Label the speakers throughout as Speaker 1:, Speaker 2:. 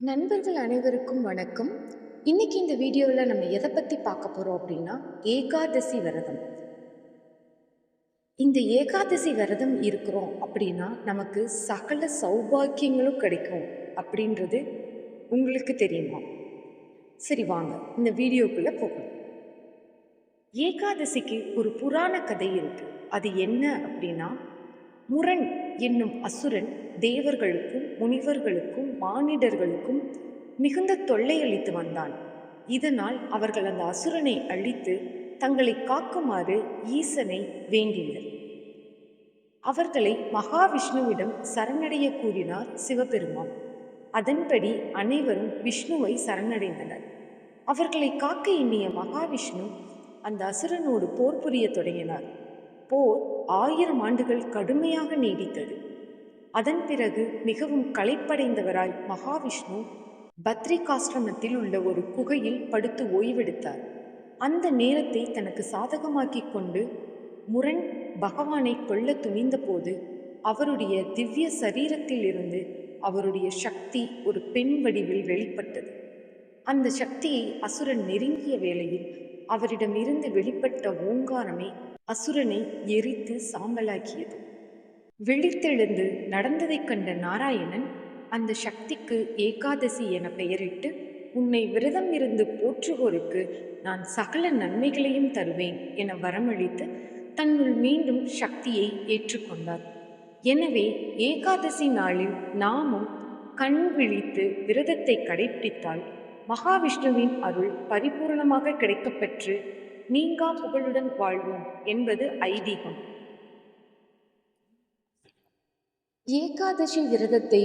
Speaker 1: நண்பர்கள் அனைவருக்கும் வணக்கம். இன்னைக்கு இந்த வீடியோவில் நம்ம எதை பற்றி பார்க்க போகிறோம் அப்படின்னா ஏகாதசி விரதம். இந்த ஏகாதசி விரதம் இருக்கிறோம் அப்படின்னா நமக்கு சகல சௌபாக்கியங்களும் கிடைக்கும் அப்படின்றது உங்களுக்கு தெரியுமா? சரி வாங்க. இந்த வீடியோக்குள்ளே போகலாம். ஏகாதசிக்கு ஒரு புராண கதை இருக்கு. அது என்ன அப்படின்னா முரண் என்னும் அசுரன் தேவர்களுக்கும் முனிவர்களுக்கும் மானிடர்களுக்கும் மிகுந்த தொல்லை அளித்து வந்தான். இதனால் அவர்கள் அந்த அசுரனை அழித்து தங்களை காக்குமாறு ஈசனை வேண்டினர். அவர்களை மகாவிஷ்ணுவிடம் சரணடைய கூறினார் சிவபெருமான். அதன்படி அனைவரும் விஷ்ணுவை சரணடைந்தனர். அவர்களை காக்க எண்ணிய மகாவிஷ்ணு அந்த அசுரனோடு போர் புரிய தொடங்கினார். போர் ஆயிரம் ஆண்டுகள் கடுமையாக நீடித்தது. அதன் பிறகு மிகவும் களைப்படைந்தவராய் மகாவிஷ்ணு பத்ரிகாசிரமத்தில் உள்ள ஒரு குகையில் படுத்து ஓய்வெடுத்தார். அந்த நேரத்தை தனக்கு சாதகமாக்கிக் கொண்டு முரண் பகவானை கொல்ல துணிந்தபோது அவருடைய திவ்ய சரீரத்தில் இருந்து அவருடைய சக்தி ஒரு பெண் வடிவில் வெளிப்பட்டது. அந்த சக்தியை அசுரன் நெருங்கிய வேளையில் அவரிடமிருந்து வெளிப்பட்ட ஓங்காரமே அசுரனை எரித்து சாம்பலாக்கியது. விழித்தெழுந்து நடந்ததைக் கண்ட நாராயணன் அந்த சக்திக்கு ஏகாதசி என பெயரிட்டு உன்னை விரதம் இருந்து போற்றுவோருக்கு நான் சகல நன்மைகளையும் தருவேன் என வரமளித்து தன்னுள் மீண்டும் சக்தியை ஏற்றுக்கொண்டார். எனவே ஏகாதசி நாளில் நாமும் கண் விழித்து விரதத்தை கடைபிடித்தால் மகாவிஷ்ணுவின் அருள் பரிபூர்ணமாக கிடைக்கப்பெற்று நீங்கா புகழுடன் வாழ்வோம் என்பது ஐதீகம். ஏகாதசி விரதத்தை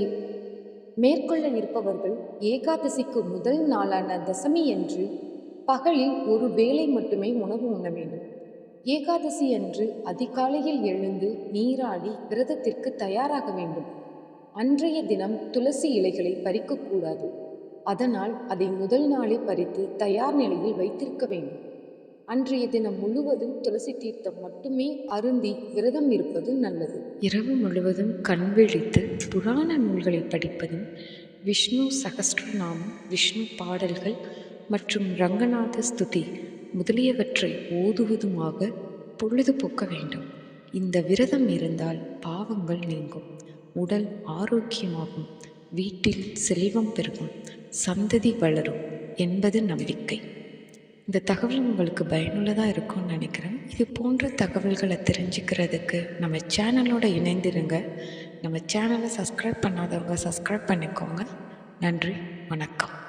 Speaker 1: மேற்கொள்ள நிற்பவர்கள் ஏகாதசிக்கு முதல் நாளான தசமி என்று பகலில் ஒரு வேளை மட்டுமே உணவு உண்ண வேண்டும். ஏகாதசி அன்று அதிகாலையில் எழுந்து நீராடி விரதத்திற்கு தயாராக வேண்டும். அன்றைய தினம் துளசி இலைகளை பறிக்கக்கூடாது. அதனால் அதை முதல் நாளே பறித்து தயார் நிலையில் வைத்திருக்க வேண்டும். அன்றைய தினம் முழுவதும் துளசி தீர்த்தம் மட்டுமே அருந்தி விரதம் இருப்பது நல்லது.
Speaker 2: இரவு முழுவதும் கண் விழித்து புராண நூல்களை படிப்பதும் விஷ்ணு சகஸ்ரநாமம் விஷ்ணு பாடல்கள் மற்றும் ரங்கநாத ஸ்துதி முதலியவற்றை ஓதுவதுமாக பொழுதுபோக்க வேண்டும். இந்த விரதம் இருந்தால் பாவங்கள் நீங்கும் உடல் ஆரோக்கியமாகும் வீட்டில் செல்வம் பெருகும் சந்ததி வளரும் என்பது நம்பிக்கை. இந்த தகவல் உங்களுக்கு பயனுள்ளதாக இருக்கும்னு நினைக்கிறேன். இது போன்ற தகவல்களை தெரிஞ்சுக்கிறதுக்கு நம்ம சேனலோட இணைந்திருங்க. நம்ம சேனலை சப்ஸ்கிரைப் பண்ணாதவங்க சப்ஸ்கிரைப் பண்ணிக்கோங்க. நன்றி வணக்கம்.